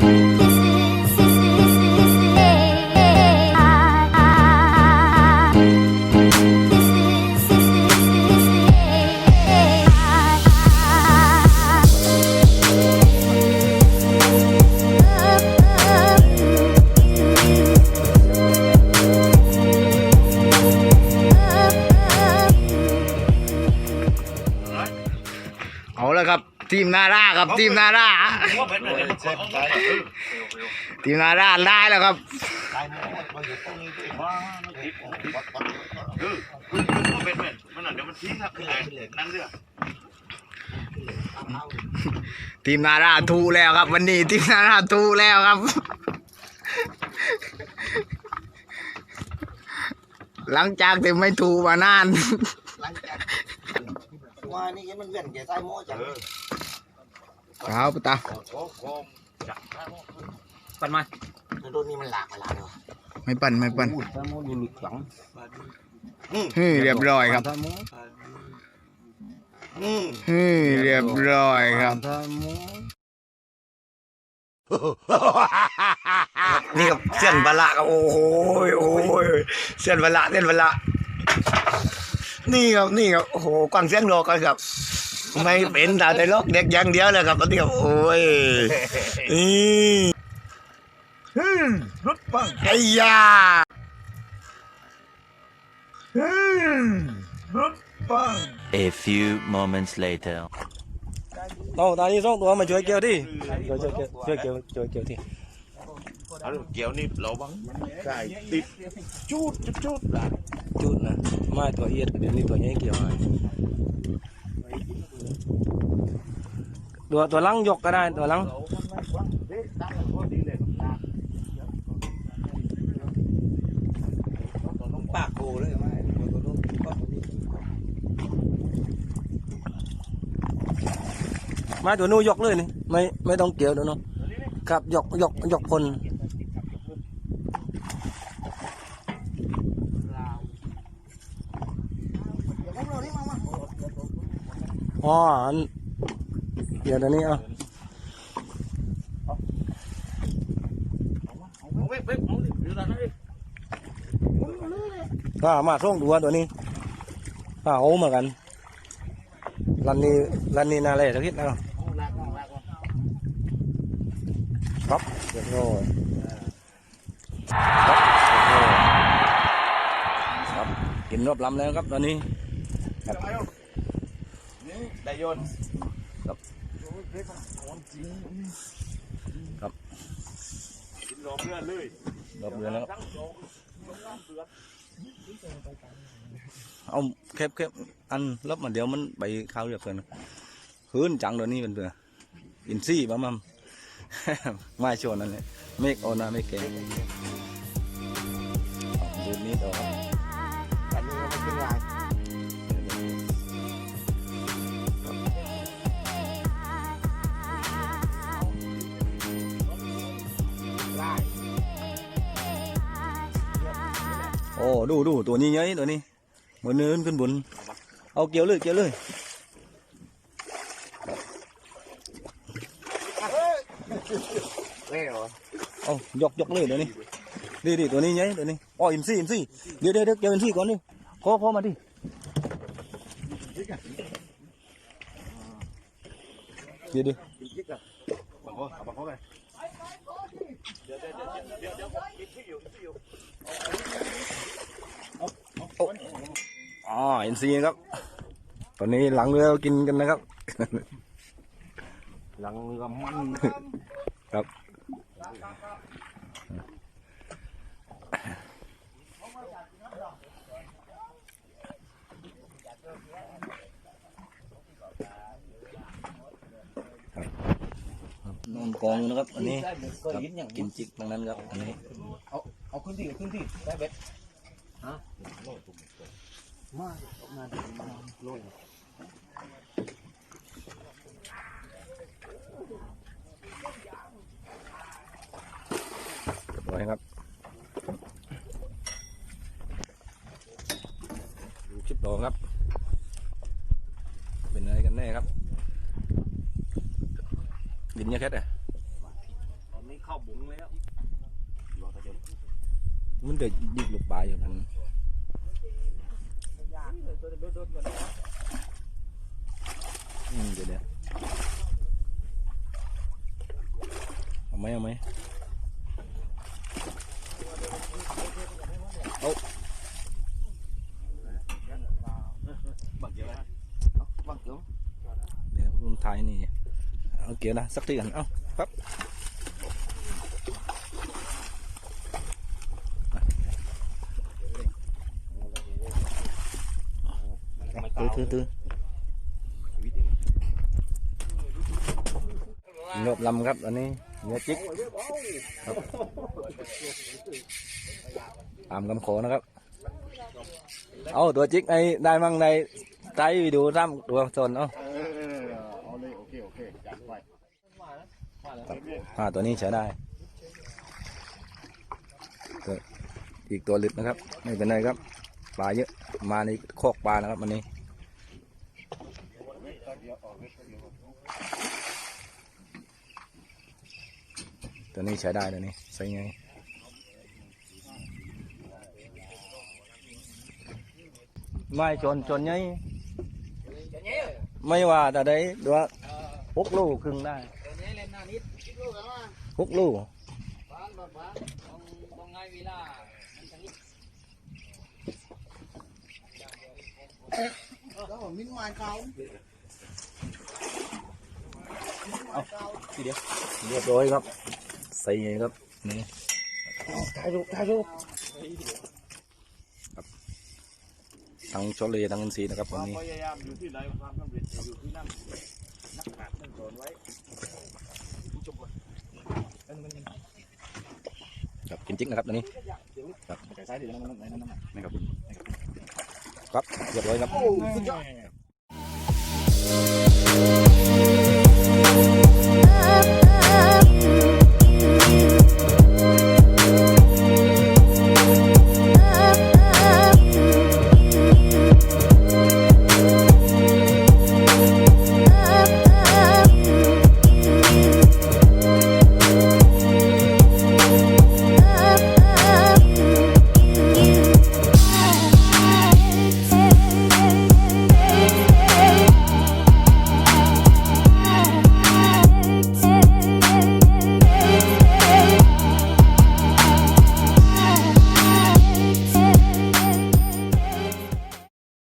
เมนาร่าครับทีมนาร่าทีมนาร่าได้แล้วครับทีมนาราทูแล้วครับ วันนี้ทีมนาราทูแล้วครับหลังจากที่ไม่ทูมานานว่านี่มันเวียนแก่ใต้หม้อจัง ครับปะตาปันมาโดนนี่มันหลากเวลาเลยวะไม่ปั่นไม่ปั่นใต้หม้อมีมีขลังฮึเรียบร้อยครับใต้หม้ออืมฮึเรียบร้อยครับใต้หม้อนี่กับเส้นบะละครับโอ้โหโอ้โหเส้นบะละเส้นบะละนี่ครับนี่ครับโอ้โหกวางเสียงโลกันครับ ไม่เป็นแต่แต่ลกเด็กอย่างเดียวเลยครับตอนนี้ครับโอ้ยนี่รถปังไอ้ยา嗯 A few moments later. เอาตานี้สองตัวมาช่วยเกี่ยวดิช่วยช่วยช่วยเกี่ยวช่วยเกี่ยวที่เกี่ยวนี่เราบังได้ติดจูดจุดจุดอะจุดนะไม่ตัวเอียดเดี๋ยวนี้ตัวใหญ่เกี่ยวให้ ตัวตัวลังยกก็ได้ตัวลังปากโกเลยมาตัวนู้ยกเลยนี่ไม่ไม่ต้องเกี่ยวตัวนู้นครับยกยกยกพลอ๋อน เดี๋ยวตัวนี้เอาก็มาส่งตัวตัวนี้ก็เอามากันรันนี้รันนี้นาเลยสักทีนะครับครับเรียบร้อยครับเรียบร้อยครับกินรอบลำแล้วครับตอนนี้ครับได้ยน ครับครับกินรอบเรือเลยรอบเรือแล้วเอาแคบแคบอันลบมาเดี๋ยวมันไปข้าวเรือเพื่อนหื้นจังเดี๋ยวนี้เป็นเพื่ออินซี่บ้ามัมไม่ชวนนั่นแหละเมฆโอนาไม่เก่งดูนี้ต่อครับอั โอ้ดูดูตัวนี้ยัยตัวนี้มือเนื้อขึ้นบน เอาเกี่ยวเลยเกี่ยวเลยเว้ยเหรอเอายกยกเลยตัวนี้ดีดีตัวนี้ยัยตัวนี้อ๋ออินซี่อินซี่เดี๋ยวเดี๋ยวเดี๋ยวเกี่ยวอินซี่ก่อนดิขอขอมาดิเดี๋ยว เดี๋ยวอ๋ออินซีครับ ตอนนี้หลังเรือกินกันนะครับ หลังเรือมันครับ นอนกองอยู่นะครับ อันนี้ครับกินจิกตรงนั้นครับอันนี้เอาขึ้นที่ขึ้นที่ได้เบ็ดฮะมามาโรยเรียบร้อยครับดูคลิปต่อครับ เป็นอะไรกันแน่ครับ ดินเนี่ยแค่ไหนเข้าบุ้งแล้วมันจะยิงลูกปลาอยู่นั้นอืมเดี๋ยวเดี๋ยวเอาไหมเอาไหมเอาบักเดียวนะบักเดียวเดี๋ยวคุณไทยนี่ เอาเกี่ยวนะสักทีกัน เอ้าปั๊บตื้อตื้อตื้อเงบลำครับอันนี้เนื้อจิกครับตามคำขอนะครับ เอาตัวจิกไอ้ได้มั่งในไตวิดีโอทำตัวสนเอา เออเอาเลยโอเคโอเคจัดไป อ่าตัวนี้ใช้ได้อีกตัวหลุดนะครับ ไม่เป็นไรครับปลาเยอะมาในโคอกปลานะครับวันนี้ตัวนี้ใช้ได้ตัวนี้ใช้ไงไม่ชนชนไงไม่ว่าแต่ได้ดูว่าหกลูกครึ่งได้ หกลูกทีเดียวเรียบร้อยครับ ใส่ไงครับนี่ถ่ายรูปถ่ายรูปครับทั้งชอเลทั้งอินซีนะครับควันวามนี้พยายามอยู่ที่ใดความสำเร็จอยู่ที่นั่นนักปราชญ์ท่านสอนไว้ ครับกินจิ๊กนะครับตอนนี้ครับนนั่ครับครับเรียบร้อยครับ